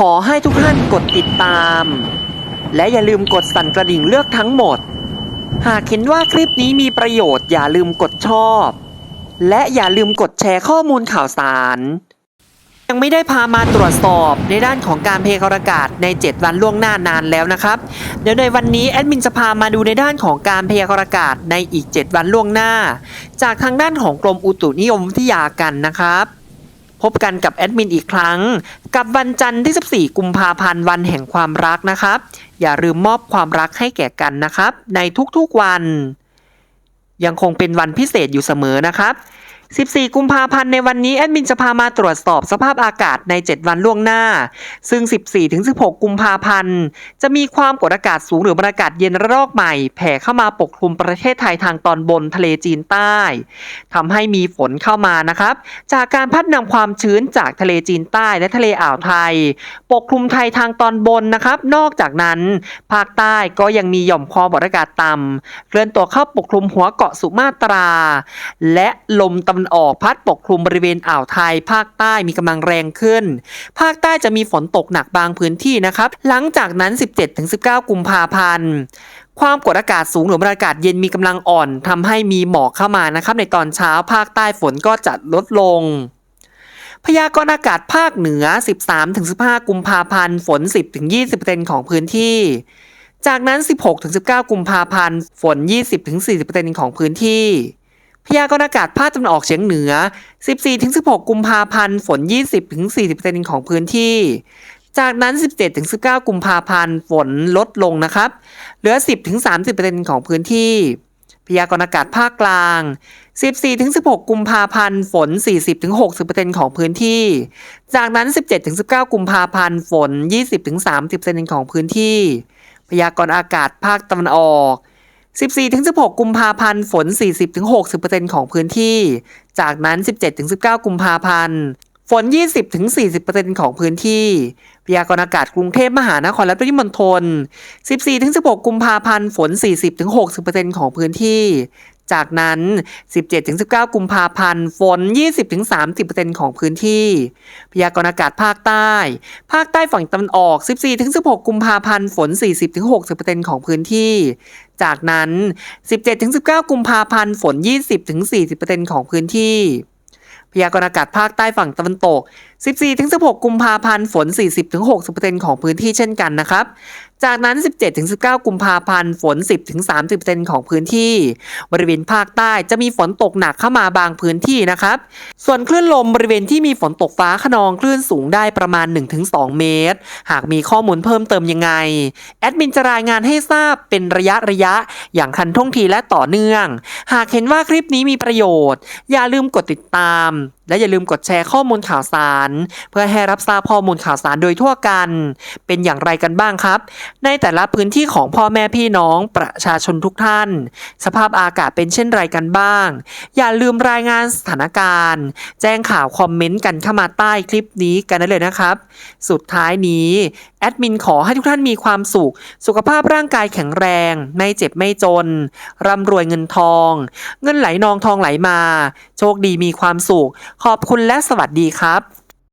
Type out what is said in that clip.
ขอให้ทุกท่านกดติดตาม และอย่าลืมกดสั่นกระดิ่งเลือกทั้งหมด หากเห็นว่าคลิปนี้มีประโยชน์อย่าลืมกดชอบ และอย่าลืมกดแชร์ข้อมูลข่าวสาร ยังไม่ได้พามาตรวจสอบในด้านของการเพลกอากาศใน 7 วันล่วงหน้านานแล้วนะครับ เดี๋ยวในวันนี้แอดมินจะพามาดูในด้านของการพยากรณ์อากาศในอีก 7 วันล่วงหน้า จากทางด้านของกรมอุตุนิยมวิทยากันนะครับ พบกันกับแอดมินอีกครั้ง กับวันจันทร์ที่ 14 กุมภาพันธ์วันแห่งความรักนะครับ อย่าลืมมอบความรักให้แก่กันนะครับ ในทุกๆวัน ยังคงเป็นวันพิเศษอยู่เสมอนะครับ 14 กุมภาพันธ์ในวันนี้แอดมินจะพามาตรวจสอบสภาพอากาศใน 7 วันล่วงหน้า ซึ่ง 14-16 กุมภาพันธ์ จะมีความกดอากาศสูงหรือบรรยากาศเย็นระลอกใหม่ แผ่เข้ามาปกคลุมประเทศไทยทางตอนบนทะเลจีนใต้ทำให้มีฝนเข้ามานะครับ จากการพัดนำความชื้นจากทะเลจีนใต้และทะเลอ่าวไทย ปกคลุมไทยทางตอนบนนะครับ นอกจากนั้น ภาคใต้ก็ยังมีหย่อมความกดอากาศต่ำเคลื่อนตัวเข้าปกคลุมหัวเกาะสุมาตรา และลมตะวันออกพัดปกคลุมบริเวณอ่าวไทย ภาคใต้มีกำลังแรงขึ้น ภาคใต้จะมีฝนตกหนักบางพื้นที่นะครับ หลังจากนั้น 17-19 กุมภาพันธ์ความกดอากาศสูงหรือบรรยากาศเย็นมีกำลังอ่อนทำให้มีหมอกเข้ามานะครับ ในตอนเช้าภาคใต้ฝนก็จะลดลง พยากรณ์อากาศภาคเหนือ 13-15 กุมภาพันธ์ฝน 10-20%ของพื้นที่จากนั้น 16-19 กุมภาพันธ์ ฝน 20-40%ของพื้นที่ พยากรณ์อากาศภาคตะวันออกเฉียงเหนือ 14-16 กุมภาพันธ์ ฝน 20-40%ของพื้นที่ จากนั้น 17-19 กุมภาพันธ์ ฝนลดลงนะครับ เหลือ 10-30%ของพื้นที่ พยากรณ์อากาศภาคกลาง 14-16 กุมภาพันธ์ ฝน 40-60%ของพื้นที่ จากนั้น 17-19 กุมภาพันธ์ ฝน 20-30%ของพื้นที่ พยากรณ์อากาศภาคตะวันออก 14-16 กุมภาพันธ์ ฝน 40-60%ของพื้นที่ จากนั้น 17-19 กุมภาพันธ์ ฝน 20-40%ของพื้นที่ พยากรณ์อากาศกรุงเทพมหานครและปริมณฑล14-16 กุมภาพันธ์ ฝน 40-60%ของพื้นที่ จากนั้น 17-19 กุมภาพันธ์ ฝน 20-30%ของพื้นที่ พยากรณ์อากาศภาคใต้ ภาคใต้ฝั่งตะวันออก 14-16 กุมภาพันธ์ ฝน 40-60%ของพื้นที่ จากนั้น 17-19 กุมภาพันธ์ ฝน 20-40%ของพื้นที่ พยากรณ์อากาศภาคใต้ฝั่งตะวันตก 14-16 กุมภาพันธ์ ฝน 40-60%ของพื้นที่เช่นกันนะครับ จากนั้น 17-19 กุมภาพันธ์ ฝน 10-30%ของพื้นที่ บริเวณภาคใต้จะมีฝนตกหนักเข้ามาบางพื้นที่นะครับ ส่วนคลื่นลมบริเวณที่มีฝนตกฟ้าขนองคลื่นสูงได้ประมาณ 1-2 เมตร หากมีข้อมูลเพิ่มเติมยังไง แอดมินจะรายงานให้ทราบเป็นระยะระยะ อย่างทันท่วงทีและต่อเนื่อง หากเห็นว่าคลิปนี้มีประโยชน์ อย่าลืมกดติดตามและอย่าลืมกดแชร์ข้อมูลข่าวสาร เพื่อให้รับทราบข้อมูลข่าวสารโดยทั่วกัน เป็นอย่างไรกันบ้างครับ ในแต่ละพื้นที่ของพ่อแม่พี่น้องประชาชนทุกท่าน สภาพอากาศเป็นเช่นไรกันบ้าง อย่าลืมรายงานสถานการณ์ แจ้งข่าวคอมเมนต์กันเข้ามาใต้คลิปนี้กันได้เลยนะครับ สุดท้ายนี้แอดมินขอให้ทุกท่านมีความสุข สุขภาพร่างกายแข็งแรง ไม่เจ็บไม่จน ร่ำรวยเงินทอง เงินไหลนองทองไหลมา โชคดีมีความสุขขอบคุณและสวัสดีครับ